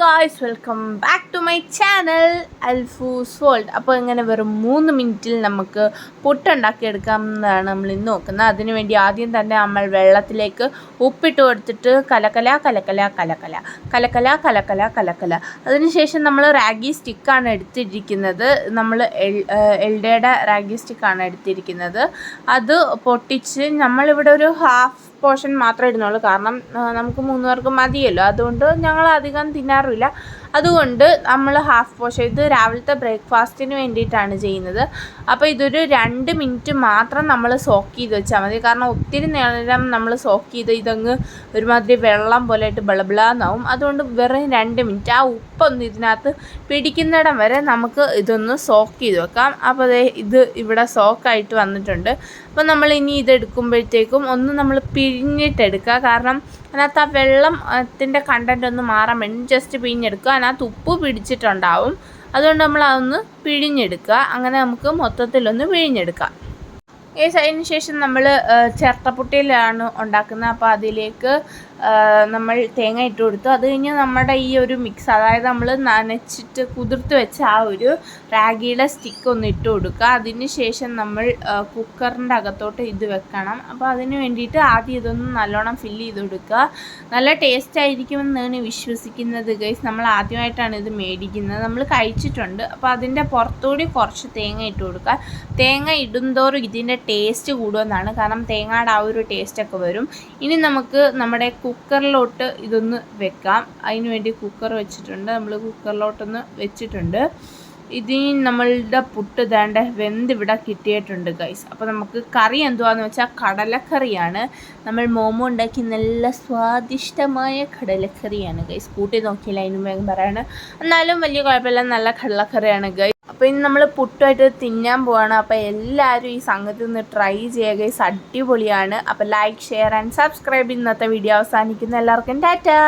Guys welcome back to my channel Alfoos world അപ്പോൾ ഇങ്ങനെ വെറും മൂന്ന് മിനിറ്റിൽ നമുക്ക് പുട്ടുണ്ടാക്കി എടുക്കാമെന്നാണ് നമ്മൾ ഇന്ന് നോക്കുന്നത്. അതിനുവേണ്ടി ആദ്യം തന്നെ നമ്മൾ വെള്ളത്തിലേക്ക് ഉപ്പിട്ട് കൊടുത്തിട്ട് കലക്കല കലക്കല കലക്കല. കലക്കല കലക്കല കലക്കല. അതിനുശേഷം നമ്മൾ റാഗി സ്റ്റിക്കാണ് എടുത്തിരിക്കുന്നത്. നമ്മൾ എൽ എൽഡയുടെ റാഗി സ്റ്റിക്കാണ് എടുത്തിരിക്കുന്നത്. അത് പൊട്ടിച്ച് നമ്മളിവിടെ ഒരു ഹാഫ് പോർഷൻ മാത്രമേ ഇടുന്നുള്ളൂ. കാരണം നമുക്ക് മൂന്ന് പേർക്ക് മതിയല്ലോ. അതുകൊണ്ട് ഞങ്ങൾ അധികം തിന്നാറില്ല അതുകൊണ്ട് നമ്മൾ ഹാഫ് പോർഷൻ ഇത് രാവിലത്തെ ബ്രേക്ക്ഫാസ്റ്റിന് വേണ്ടിയിട്ടാണ് ചെയ്യുന്നത്. അപ്പോൾ ഇതൊരു രണ്ട് മിനിറ്റ് മാത്രം നമ്മൾ സോക്ക് ചെയ്ത് വെച്ചാൽ മതി. കാരണം ഒത്തിരി നേരം നമ്മൾ സോക്ക് ചെയ്ത് ഇതങ്ങ് ഒരുമാതിരി വെള്ളം പോലെ ആയിട്ട് ബളബിളാന്നാവും അതുകൊണ്ട് വെറും രണ്ട് മിനിറ്റ് ആ ഉപ്പൊന്ന് ഇതിനകത്ത് പിടിക്കുന്നിടം വരെ നമുക്ക് ഇതൊന്ന് സോക്ക് ചെയ്ത് വെക്കാം. അപ്പോൾ ദേ ഇത് ഇവിടെ സോക്കായിട്ട് വന്നിട്ടുണ്ട്. അപ്പോൾ നമ്മൾ ഇനി ഇത് എടുക്കുമ്പോഴത്തേക്കും ഒന്ന് നമ്മൾ പിഴിഞ്ഞിട്ടെടുക്കുക കാരണം അതിനകത്ത് ആ വെള്ളത്തിന്റെ കണ്ടന്റ് ഒന്ന് മാറാൻ വേണ്ടി ജസ്റ്റ് പിഴിഞ്ഞെടുക്കുക. അതിനകത്ത് ഉപ്പ് പിടിച്ചിട്ടുണ്ടാവും. അതുകൊണ്ട് നമ്മൾ അതൊന്ന് പിഴിഞ്ഞെടുക്കുക. അങ്ങനെ നമുക്ക് മൊത്തത്തിലൊന്ന് പിഴിഞ്ഞെടുക്കാം. അതിന് ശേഷം നമ്മൾ ചിരട്ടപ്പുട്ടിയിലാണ് ഉണ്ടാക്കുന്നത്. അപ്പോൾ അതിലേക്ക് നമ്മൾ തേങ്ങ ഇട്ട് കൊടുത്തു. അത് കഴിഞ്ഞ് നമ്മുടെ ഈ ഒരു മിക്സ് അതായത് നമ്മൾ നനച്ചിട്ട് കുതിർത്ത് വെച്ച ആ ഒരു റാഗിയുടെ സ്റ്റിക്ക് ഒന്ന് ഇട്ട് കൊടുക്കുക. അതിന് ശേഷം നമ്മൾ കുക്കറിന്റെ അകത്തോട്ട് ഇത് വെക്കണം. അപ്പോൾ അതിന് വേണ്ടിയിട്ട് ആദ്യം ഇതൊന്ന് നല്ലോണം ഫില്ല് ചെയ്ത് കൊടുക്കുക. നല്ല ടേസ്റ്റ് ആയിരിക്കുമെന്നാണ് വിശ്വസിക്കുന്നത് ഗൈസ് നമ്മൾ ആദ്യമായിട്ടാണ് ഇത് മേടിക്കുന്നത്. നമ്മൾ കഴിച്ചിട്ടുണ്ട്. അപ്പോൾ അതിന്റെ പുറത്തുകൂടി കുറച്ച് തേങ്ങ ഇട്ട് കൊടുക്കുക. തേങ്ങ ഇടുന്തോറും ഇതിന്റെ ടേസ്റ്റ് കൂടുമെന്നാണ്. കാരണം തേങ്ങയുടെ ആ ഒരു ടേസ്റ്റൊക്കെ വരും. ഇനി നമുക്ക് നമ്മുടെ കുക്കറിലോട്ട് ഇതൊന്ന് വെക്കാം. അതിന് വേണ്ടി കുക്കർ വെച്ചിട്ടുണ്ട്. നമ്മൾ കുക്കറിലോട്ടൊന്ന് വെച്ചിട്ടുണ്ട്. ഇതിന് നമ്മളുടെ പുട്ട് ഇതാണ്ട് വെന്ത് ഇവിടെ കിട്ടിയിട്ടുണ്ട് ഗൈസ് അപ്പോൾ നമുക്ക് കറി എന്തുവാന്ന് വെച്ചാൽ കടലക്കറിയാണ്. നമ്മൾ മോമോ ഉണ്ടാക്കി നല്ല സ്വാദിഷ്ടമായ കടലക്കറിയാണ് ഗൈസ് കൂട്ടി നോക്കിയില്ല അതിന് വേഗം പറയാണ്. എന്നാലും വലിയ കുഴപ്പമില്ല. നല്ല കടലക്കറിയാണ് ഗൈസ് അപ്പോൾ ഇനി നമ്മൾ പുട്ടുമായിട്ട് തിന്നാൻ പോവാണ്. അപ്പോൾ എല്ലാവരും ഈ സംഗതി ഒന്ന് ട്രൈ ചെയ്യുക. ഗൈസ് അടിപൊളിയാണ്. അപ്പോൾ ലൈക്ക് ഷെയർ ആൻഡ് സബ്സ്ക്രൈബ് ഇന്നത്തെ വീഡിയോ അവസാനിക്കുന്ന. എല്ലാവർക്കും ടാറ്റാ.